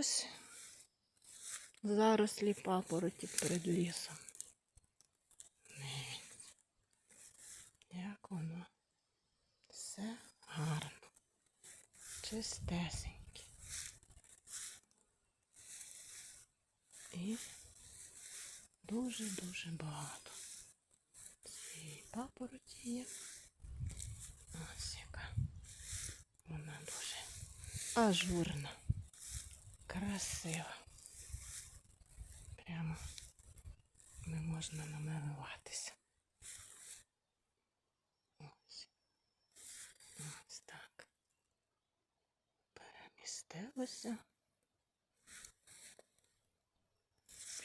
ось зарослі папороті перед лісом. Як воно все гарно, чистесеньке. І дуже-дуже багато. Цієї папороті є. Ось яка. Вона дуже ажурна, красива. Прямо не можна намилуватися. Ось. Ось так. Перемістилося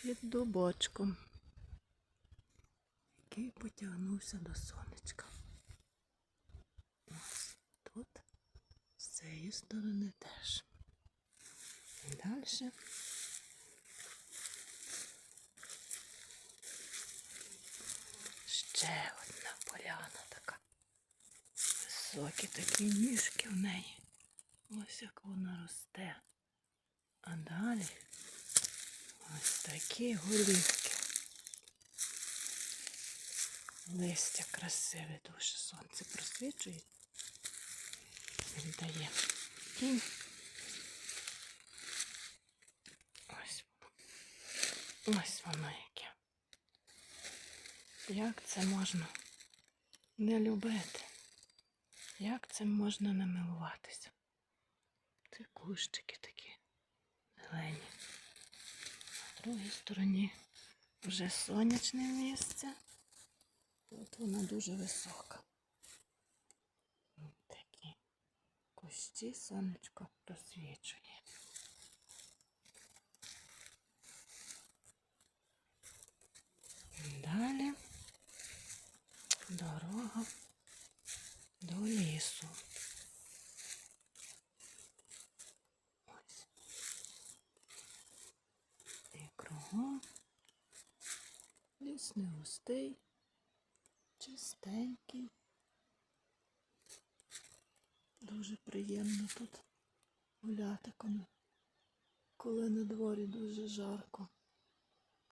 під дубочком, який потягнувся до сонечка. Ось тут з цієї сторони теж. Далі. Ще одна поляна така. Високі такі ніжки в неї. Ось як вона росте. А далі ось такі голівки. Листя красиве, дуже сонце просвічує. Віддає тінь. Ось воно. Ось воно яке. Як це можна не любити? Як цим можна не милуватися? Це кущики такі зелені. На другій стороні вже сонячне місце. Тут вона дуже висока. Такі кущі сонечко просвічує. Далі дорога до лісу. Ось. І кругом ліс не густий, чистенький. Дуже приємно тут гуляти, коли- на дворі дуже жарко.